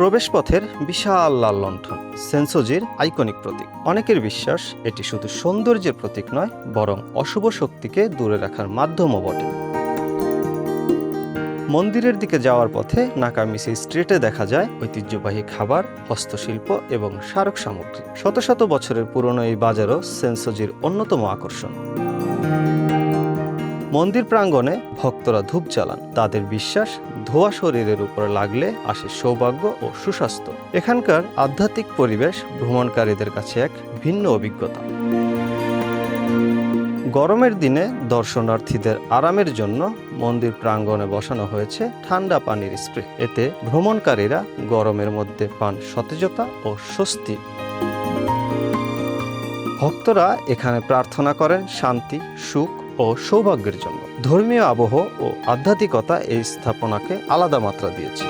প্রবেশপথের বিশাল লাল লণ্ঠন, সেন্সোজির আইকনিক প্রতীক। অনেকের বিশ্বাস এটি শুধু সৌন্দর্যের প্রতীক নয়, বরং অশুভ শক্তিকে দূরে রাখার মাধ্যমও বটে। মন্দিরের দিকে যাওয়ার পথে নাকামিসি স্ট্রিটে দেখা যায় ঐতিহ্যবাহী খাবার, হস্তশিল্প এবং স্মারক সামগ্রী। শত শত বছরের পুরনো এই বাজারও সেন্সোজির অন্যতম আকর্ষণ। মন্দির প্রাঙ্গণে ভক্তরা ধূপ জ্বালান। তাদের বিশ্বাস, ধোয়া শরীরের উপর লাগলে আসে সৌভাগ্য ও সুস্বাস্থ্য। এখানকার আধ্যাত্মিক পরিবেশ ভ্রমণকারীদের কাছে এক ভিন্ন অভিজ্ঞতা। গরমের দিনে দর্শনার্থীদের আরামের জন্য মন্দির প্রাঙ্গণে বসানো হয়েছে ঠান্ডা পানির স্প্রে। এতে ভ্রমণকারীরা গরমের মধ্যে পান সতেজতা ও স্বস্তি। ভক্তরা এখানে প্রার্থনা করেন শান্তি, সুখ ও সৌভাগ্যের জন্য ধর্মীয় আবহ ও আধ্যাত্মিকতা এই স্থাপনাকে আলাদা মাত্রা দিয়েছে।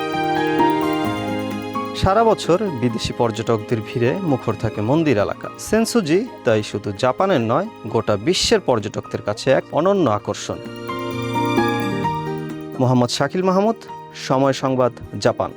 সারা বছর বিদেশি পর্যটকদের ভিড়ে মুখর থাকে মন্দির এলাকা। সেন্সুজি, তাই শুধু জাপানের নয়, গোটা বিশ্বের পর্যটকদের কাছে এক অনন্য আকর্ষণ। মোহাম্মদ শাকিল মাহমুদ, সময় সংবাদ, জাপান।